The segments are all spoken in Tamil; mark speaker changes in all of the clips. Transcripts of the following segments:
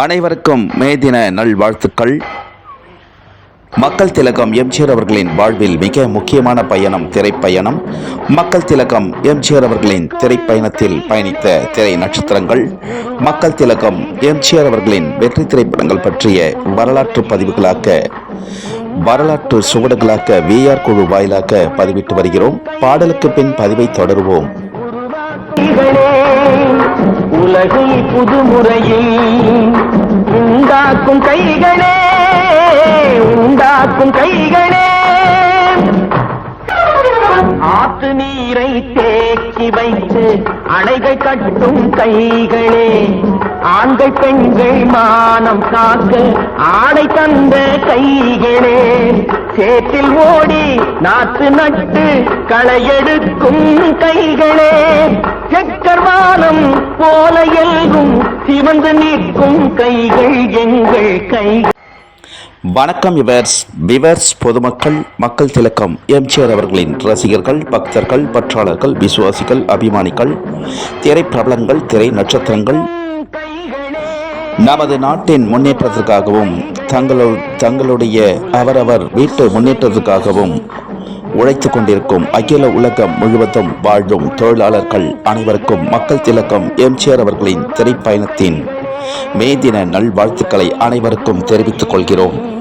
Speaker 1: அனைவருக்கும் மே தின நல்வாழ்த்துக்கள். மக்கள் திலகம் எம்ஜிஆர் அவர்களின் வாழ்வில் மிக முக்கியமான பயணம் திரைப்பயணம். மக்கள் திலகம் எம்ஜிஆர் அவர்களின் திரைப்பயணத்தில் பயணித்த திரை நட்சத்திரங்கள். மக்கள் திலகம் எம்ஜிஆர் அவர்களின் வெற்றி திரைப்படங்கள் பற்றிய வரலாற்று பதிவுகளாக வரலாற்று சுவடுகளாக விஆர் குழு வாயிலாக பதிவிட்டு வருகிறோம். பாடலுக்கு பின் பதிவை தொடருவோம்.
Speaker 2: உலகை புதுமுறையில் உண்டாக்கும் கைகளே உண்டாக்கும் கைகளே. ஆற்று நீரை தேக்கி வைத்து அணைகள் கட்டும் கைகளே. ஆண்கள் பெண்கள் மானம் காக்க ஆடை தந்த கைகளே. சேற்றில் ஓடி நாற்று நட்டு களையெடுக்கும் கைகளே. செக்கர்வானம் போல எல்கும் சிவந்து நிற்கும் கைகள் எங்கள் கைகள்.
Speaker 1: வணக்கம் இவர்ஸ் விவர்ஸ் பொதுமக்கள் மக்கள் திலக்கம். எம்ஜிஆர் அவர்களின் ரசிகர்கள் பக்தர்கள் பற்றாளர்கள் விசுவாசிகள் அபிமானிகள் திரைப்பிரபலங்கள் திரை நட்சத்திரங்கள். நமது நாட்டின் முன்னேற்றத்திற்காகவும் தங்களு தங்களுடைய அவரவர் வீட்டு முன்னேற்றத்திற்காகவும் உழைத்து கொண்டிருக்கும் அகில உலகம் முழுவதும் வாழும் தொழிலாளர்கள் அனைவருக்கும் மக்கள் திலக்கம். எம்ஜிஆர் அவர்களின் திரைப்பயணத்தின் மே தின நல்வாழ்த்துக்களை அனைவருக்கும் தெரிவித்துக் கொள்கிறோம்.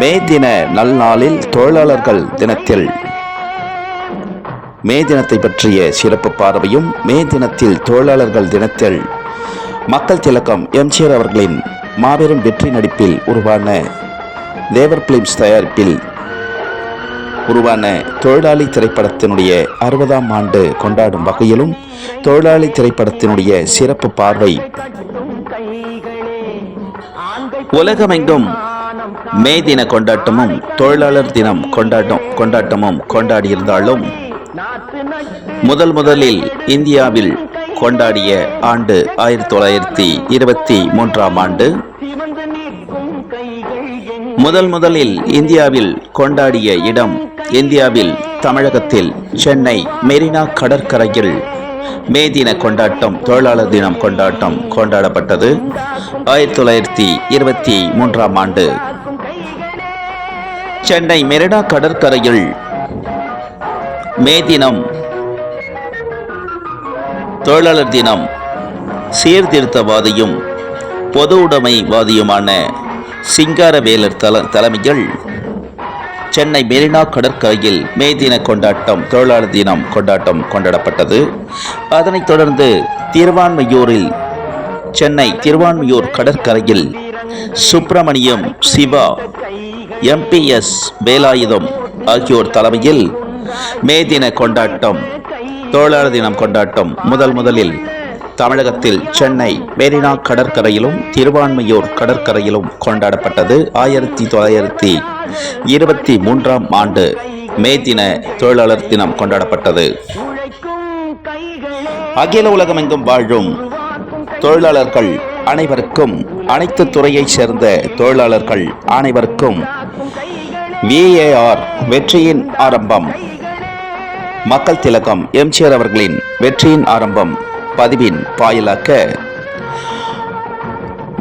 Speaker 1: மே தின நல்நாளில் தொழிலாளர்கள் தினத்தில். மே தினத்தை பற்றிய சிறப்பு பார்வையும் மே தினத்தில் தொழிலாளர்கள் தினத்தில். மக்கள் திலக்கம் எம்ஜிஆர் அவர்களின் மாபெரும் வெற்றி நடிப்பில் உருவான தேவர் பிலிம்ஸ் தயாரிப்பில் உருவான தொழிலாளி திரைப்படத்தினுடைய அறுபதாம் ஆண்டு கொண்டாடும் வகையிலும் தொழிலாளி திரைப்படத்தினுடைய சிறப்பு பார்வை. உலகமெங்கும் மே தின கொண்டாட்டமும் தொழிலாளர் தினம் கொண்டாட்டம் கொண்டாட்டமும் கொண்டாடியிருந்தாலும் முதல் முதலில் இந்தியாவில் கொண்டாடிய ஆண்டு ஆயிரத்தி தொள்ளாயிரத்தி இருபத்தி மூன்றாம் ஆண்டு முதல் முதலில் இந்தியாவில் கொண்டாடிய இடம் இந்தியாவில் தமிழகத்தில் சென்னை மெரினா கடற்கரையில் மே தின கொண்டாட்டம் தொழிலாளர் தினம் கொண்டாட்டம் கொண்டாடப்பட்டது. ஆயிரத்தி தொள்ளாயிரத்தி இருபத்தி மூன்றாம் ஆண்டு சென்னை மெரினா கடற்கரையில் மே தினம் தொழிலாளர் தினம். சீர்திருத்தவாதியும் பொது உடைமைவாதியுமான சிங்காரவேலர் தல தலைமையில் சென்னை மெரினா கடற்கரையில் மே தின கொண்டாட்டம் தொழிலாளர் தினம் கொண்டாட்டம் கொண்டாடப்பட்டது. அதனைத் தொடர்ந்து திருவான்மையூரில் சென்னை திருவான்மையூர் கடற்கரையில் சுப்பிரமணியம் சிவா எம்பிஎஸ் வேலாயுதம் ஆகியோர் தலைமையில் மே தின கொண்டாட்டம் தொழிலாளர் தினம் கொண்டாட்டம். முதல் முதலில் தமிழகத்தில் சென்னை மெரினா கடற்கரையிலும் திருவான்மையூர் கடற்கரையிலும் கொண்டாடப்பட்டது ஆயிரத்தி தொள்ளாயிரத்தி இருபத்தி மூன்றாம் ஆண்டு மே தின தொழிலாளர் தினம் கொண்டாடப்பட்டது. அகில உலகமெங்கும் வாழும் தொழிலாளர்கள் அனைவருக்கும் அனைத்து துறையைச் சேர்ந்த தொழிலாளர்கள் அனைவருக்கும் விஏஆர் வெற்றியின் ஆரம்பம். மக்கள் திலகம் எம்ஜிஆர் அவர்களின் வெற்றியின் ஆரம்பம் பதிவின் வாயிலாக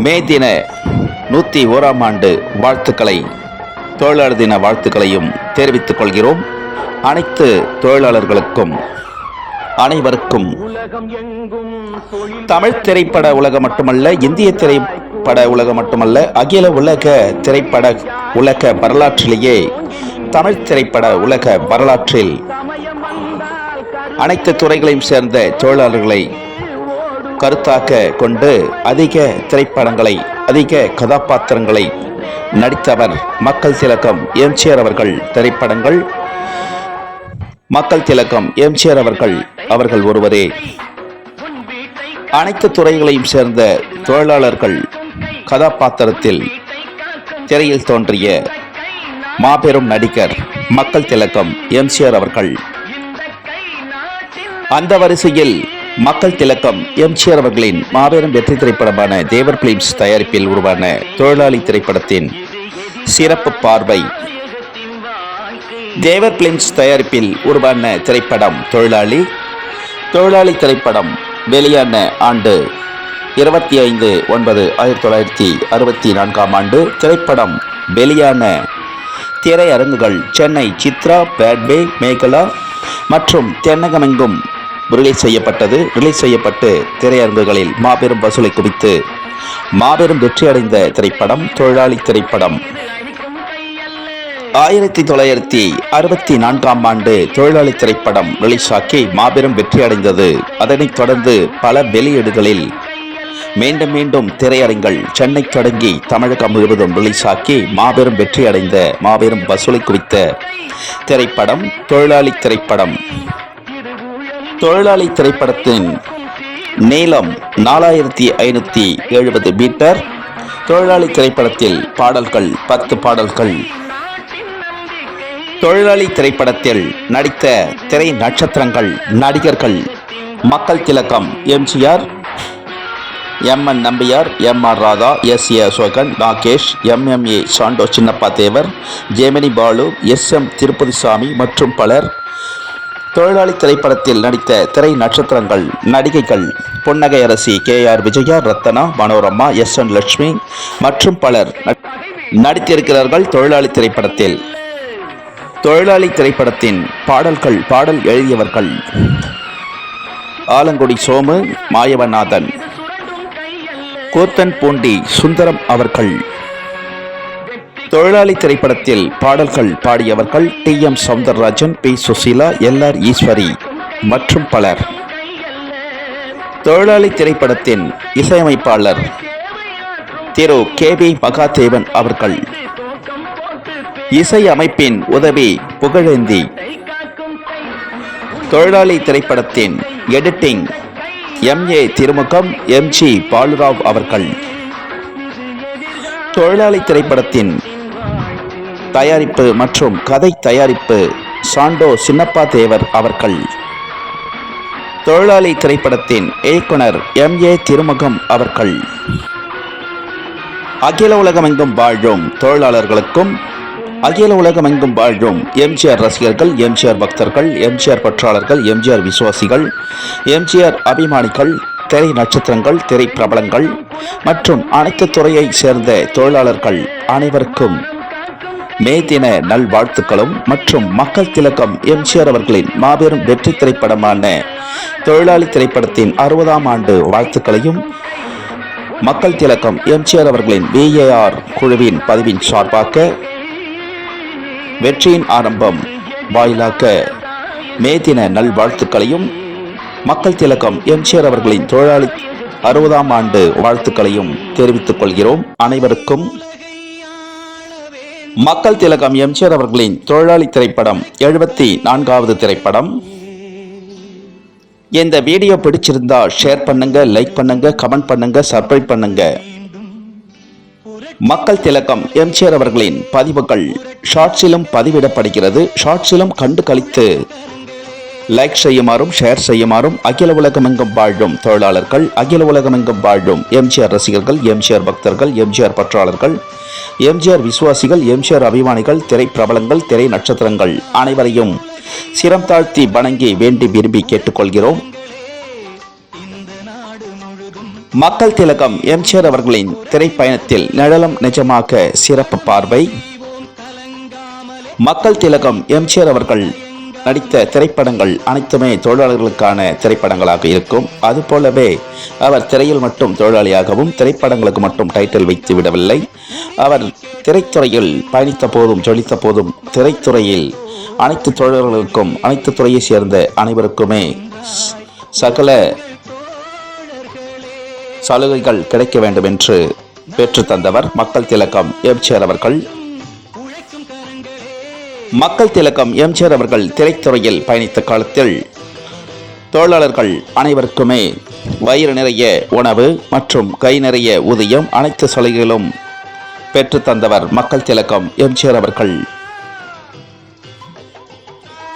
Speaker 1: மே தின நூற்றி ஓராம் ஆண்டு வாழ்த்துக்களை தொழிலாளர் தின வாழ்த்துக்களையும் தெரிவித்துக் கொள்கிறோம். அனைத்து தொழிலாளர்களுக்கும் அனைவருக்கும் தமிழ் திரைப்பட உலகம் மட்டுமல்ல இந்திய திரைப்பட உலகம் மட்டுமல்ல அகில உலக திரைப்பட உலக வரலாற்றிலேயே தமிழ் திரைப்பட உலக வரலாற்றில் அனைத்து துறைகளையும் சேர்ந்த தொழிலாளர்களை கருத்தாக்க கொண்டு அதிக திரைப்படங்களை அதிக கதாபாத்திரங்களை நடித்தவர் மக்கள் திலகம் எம்ஜிஆர் அவர்கள். திரைப்படங்கள் மக்கள் திலகம் எம்ஜிஆர் அவர்கள் அவர்கள் ஒருவரே. அனைத்து துறைகளையும் சேர்ந்த தொழிலாளர்கள் கதாபாத்திரத்தில் திரையில் தோன்றிய மாபெரும் நடிகர் மக்கள் திலக்கம் எம்ஜிஆர் அவர்கள். அந்த வரிசையில் மக்கள் திலக்கம் எம்ஜிஆர் அவர்களின் மாபெரும் வெற்றி திரைப்படமான தேவர் பிலிம்ஸ் தயாரிப்பில் உருவான தொழிலாளி திரைப்படத்தின் சிறப்பு பார்வை தேவர் பிலிம்ஸ் தயாரிப்பில் உருவான திரைப்படம் தொழிலாளி. தொழிலாளி திரைப்படம் வெளியான ஆண்டு இருபத்தி ஐந்து ஒன்பது ஆயிரத்தி தொள்ளாயிரத்தி அறுபத்தி நான்காம் ஆண்டு திரைப்படம் வெளியான திரையரங்குகள் சென்னை சித்ரா பேட்வே மேகலா மற்றும் தென்னகமெங்கும் ரிலீஸ் செய்யப்பட்டது. ரிலீஸ் செய்யப்பட்டு திரையரங்குகளில் மாபெரும் வசூலை குவித்து மாபெரும் வெற்றியடைந்த திரைப்படம் தொழிலாளி திரைப்படம். ஆயிரத்தி தொள்ளாயிரத்தி அறுபத்தி நான்காம் ஆண்டு தொழிலாளி திரைப்படம் ரிலீஸ் ஆக்கி மாபெரும் வெற்றியடைந்தது. அதனைத் தொடர்ந்து பல வெளியீடுகளில் மீண்டும் மீண்டும் திரையரங்கள் சென்னை தொடங்கி தமிழகம் முழுவதும் ரிலீஸ் ஆக்கி மாபெரும் வெற்றியடைந்த மாபெரும் வசூலை குறித்த திரைப்படம் தொழிலாளி திரைப்படம். தொழிலாளி திரைப்படத்தின் நீளம் நாலாயிரத்தி ஐநூற்றி எழுபது மீட்டர். தொழிலாளி திரைப்படத்தில் பாடல்கள் பத்து பாடல்கள். தொழிலாளி திரைப்படத்தில் நடித்த திரை நட்சத்திரங்கள் நடிகர்கள் மக்கள் திலக்கம் MGR M N Nambiar M R Radha S A Ashokan Nagesh M M A Sandow Chinnappa Devar Gemini Balu S M Thiruppathisamy மற்றும் பலர் தொழிலாளி திரைப்படத்தில் நடித்த திரை நட்சத்திரங்கள் நடிகைகள் புன்னகை அரசி K R Vijaya Rathna Manorama S N Lakshmi மற்றும் பலர் நடித்திருக்கிறார்கள் தொழிலாளி திரைப்படத்தில். தொழிலாளி திரைப்படத்தின் பாடல்கள் பாடல் எழுதியவர்கள். ஆலங்குடி சோமு மாயவநாதன். கூத்தன் பூண்டி சுந்தரம் அவர்கள். தொழிலாளி திரைப்படத்தில் பாடல்கள் பாடியவர்கள் T. M. Soundararajan P. Susheela L. R. Eswari மற்றும் பலர். தொழிலாளி திரைப்படத்தின் இசையமைப்பாளர் திரு. கே. பி. மகாதேவன் அவர்கள்.
Speaker 2: இசையமைப்பின்
Speaker 1: இசை அமைப்பின் உதவி புகழேந்தி. தொழிலாளி திரைப்படத்தின் editing M A Thirumugam M G Baluraav அவர்கள். தொழிலாளி திரைப்படத்தின் தயாரிப்பு மற்றும் கதை தயாரிப்பு சாண்டோ சின்னப்பா தேவர் அவர்கள். தொழிலாளி திரைப்படத்தின் இயக்குனர் எம் ஏ திருமுகம் அவர்கள். அகில உலகமெங்கும் வாழும் தொழிலாளர்களுக்கும் அகில உலகமெங்கும் வாழும் எம்ஜிஆர் ரசிகர்கள் எம்ஜிஆர் பக்தர்கள் எம்ஜிஆர் பற்றாளர்கள் எம்ஜிஆர் விசுவாசிகள் எம்ஜிஆர் அபிமானிகள் திரை நட்சத்திரங்கள் திரை பிரபலங்கள் மற்றும் அனைத்து துறையை சேர்ந்த தொழிலாளர்கள் அனைவருக்கும் மே தின நல்வாழ்த்துக்களும் மற்றும் மக்கள் திலக்கம் எம்ஜிஆர் அவர்களின் மாபெரும் வெற்றி திரைப்படமான தொழிலாளி திரைப்படத்தின் அறுபதாம் ஆண்டு வாழ்த்துக்களையும் மக்கள் திலக்கம் எம்ஜிஆர் அவர்களின் பிஏஆர் குழுவின் பதிவின் சார்பாக வெற்றியின் ஆரம்பம். வாயிலாக மே தின நல்வாழ்த்துக்களையும் மக்கள் திலகம் எம்ஜிஆர் அவர்களின் தொழிலாளி அறுபதாம் ஆண்டு வாழ்த்துக்களையும் தெரிவித்துக் கொள்கிறோம். அனைவருக்கும் மக்கள் திலகம் எம்ஜிஆர் அவர்களின் தொழிலாளி திரைப்படம் எழுபத்தி நான்காவது திரைப்படம். இந்த வீடியோ பிடிச்சிருந்தா ஷேர் பண்ணுங்க லைக் பண்ணுங்க கமெண்ட் பண்ணுங்க சப்ஸ்கிரைப் பண்ணுங்க. மக்கள் திலக்கம் எம்ஜிஆர் அவர்களின் பதிவுகள் ஷார்ட்ஸிலும் பதிவிடப்படுகிறது. ஷார்ட்ஸிலும் கண்டு கழித்து லைக் செய்யுமாறும் ஷேர் செய்யுமாறும் அகில உலகமெங்கும் வாழும் தொழிலாளர்கள் அகில உலகமெங்கும் வாழும் எம்ஜிஆர் ரசிகர்கள் எம்ஜிஆர் பக்தர்கள் எம்ஜிஆர் பற்றாளர்கள் எம்ஜிஆர் விசுவாசிகள் எம்ஜிஆர் அபிமானிகள் திரை பிரபலங்கள் திரை நட்சத்திரங்கள் அனைவரையும் சிரம் தாழ்த்தி வணங்கி வேண்டி விரும்பி கேட்டுக்கொள்கிறோம். மக்கள் திலகம் எம்ஜிஆர் அவர்களின் திரைப்பயணத்தில் நிழலம் நிஜமாக சிறப்பு பார்வை. மக்கள் திலகம் எம்ஜிஆர் அவர்கள் நடித்த திரைப்படங்கள் அனைத்துமே தொழிலாளர்களுக்கான திரைப்படங்களாக இருக்கும். அதுபோலவே அவர் திரையில் மட்டும் தொழிலாளியாகவும் திரைப்படங்களுக்கு மட்டும் டைட்டில் வைத்து விடவில்லை. அவர் திரைத்துறையில் பயணித்த போதும் ஜொலித்த போதும் திரைத்துறையில் அனைத்து தொழிலாளர்களுக்கும் அனைத்து துறையை சேர்ந்த அனைவருக்குமே சகல சலுகைகள் கிடைக்க வேண்டும் என்று பெற்று தந்தவர் மக்கள் திலக்கம் எம்ஜிஆர் அவர்கள். மக்கள் திலக்கம் எம்ஜிஆர் அவர்கள் திரைத்துறையில் பயணித்த காலத்தில் தொழிலாளர்கள் அனைவருக்குமே வயிறு நிறைய உணவு மற்றும் கை நிறைய ஊதியம் அனைத்து சலுகைகளும் பெற்று தந்தவர் மக்கள் திலக்கம் எம்ஜிஆர் அவர்கள்.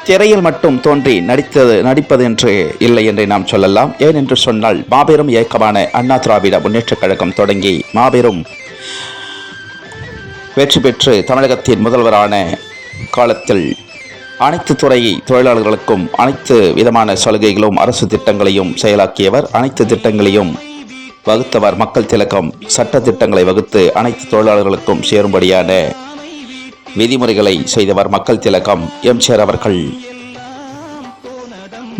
Speaker 1: திரையில் மட்டும் தோன்றி நடித்தது நடிப்பது என்று இல்லை என்று நாம் சொல்லலாம். ஏன் என்று சொன்னால் மாபெரும் இயக்கமான அண்ணா திராவிட முன்னேற்றக் கழகம் தொடங்கி மாபெரும் வெற்றி பெற்று தமிழகத்தின் முதல்வரான காலத்தில் அனைத்து துறை தொழிலாளர்களுக்கும் அனைத்து விதமான சலுகைகளும் அரசு திட்டங்களையும் செயலாக்கியவர். அனைத்து திட்டங்களையும் வகுத்தவர் மக்கள் திலக்கம் சட்ட திட்டங்களை வகுத்து அனைத்து தொழிலாளர்களுக்கும் சேரும்படியான விதிமுறைகளை செய்தவர் மக்கள் திலகம் எம்ஜிஆர் அவர்கள்.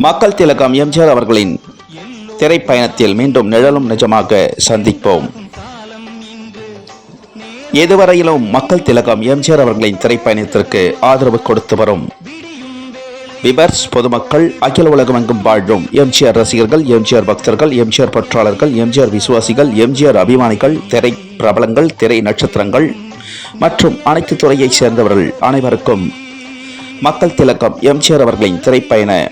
Speaker 1: மக்கள் திலகம் எம்ஜிஆர் அவர்களின் திரைப்பயணத்தில் மீண்டும் நிழலும் நிஜமாக சந்திப்போம். எதுவரையிலும் மக்கள் திலகம் எம்ஜிஆர் அவர்களின் திரைப்பயணத்திற்கு ஆதரவு கொடுத்து வரும். விபர்ஸ் பொதுமக்கள் அகில உலகமெங்கும் வாழும் எம்ஜிஆர் ரசிகர்கள் எம்ஜிஆர் பக்தர்கள் எம்ஜிஆர் பற்றாளர்கள் எம்ஜிஆர் விசுவாசிகள் எம்ஜிஆர் அபிமானிகள் திரை பிரபலங்கள் திரை நட்சத்திரங்கள் மற்றும் அனைத்து துறையைச் சேர்ந்தவர்கள் அனைவருக்கும் மக்கள் திலக்கம் எம்ஜிஆர் அவர்களின் திரைப்பயண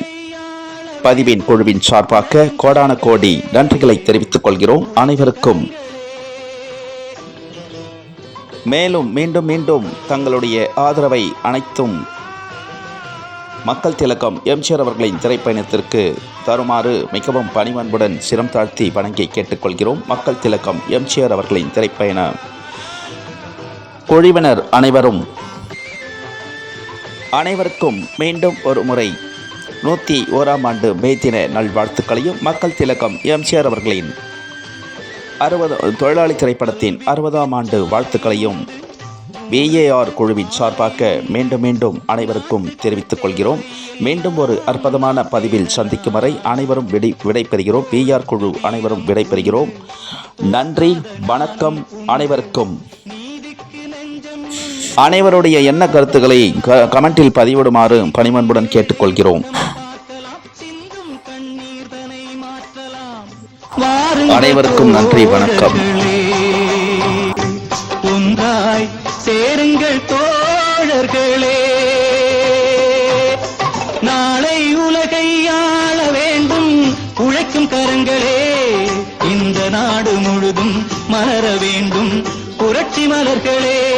Speaker 1: பதிவின் குழுவின் சார்பாக கோடான கோடி நன்றிகளை தெரிவித்துக் கொள்கிறோம். அனைவருக்கும் மேலும் மீண்டும் மீண்டும் தங்களுடைய ஆதரவை அனைத்தும் மக்கள் திலக்கம் எம்ஜிஆர் அவர்களின் திரைப்பயணத்திற்கு தருமாறு மிகவும் பணிவன்புடன் சிரம் தாழ்த்தி வணங்கி கேட்டுக்கொள்கிறோம். மக்கள் திலக்கம் எம்ஜிஆர் அவர்களின் திரைப்பயண குழுவினர் அனைவரும். அனைவருக்கும் மீண்டும் ஒரு முறை நூற்றி ஓராம் ஆண்டு மே தின நல்வாழ்த்துக்களையும் மக்கள் திலகம் எம்ஜிஆர் அவர்களின் அறுபது தொழிலாளி திரைப்படத்தின் அறுபதாம் ஆண்டு வாழ்த்துக்களையும் விஏஆர் குழுவின் சார்பாக மீண்டும் மீண்டும் அனைவருக்கும் தெரிவித்துக் கொள்கிறோம். மீண்டும் ஒரு அற்புதமான பதிவில் சந்திக்கும் வரை அனைவரும் விடை விடைபெறுகிறோம். விஆர் குழு அனைவரும் விடைபெறுகிறோம். நன்றி வணக்கம் அனைவருக்கும். அனைவருடைய எண்ண கருத்துக்களை கமெண்டில் பதிவிடுமாறு பணிமன்புடன் கேட்டுக்கொள்கிறோம். அனைவருக்கும் நன்றி வணக்கம்.
Speaker 3: ஒன்றாய் சேருங்கள் தோழர்களே. நாளை உலகை ஆள வேண்டும் உழைக்கும் கரங்களே. இந்த நாடு முழுதும் மலர வேண்டும் புரட்சி மலர்களே.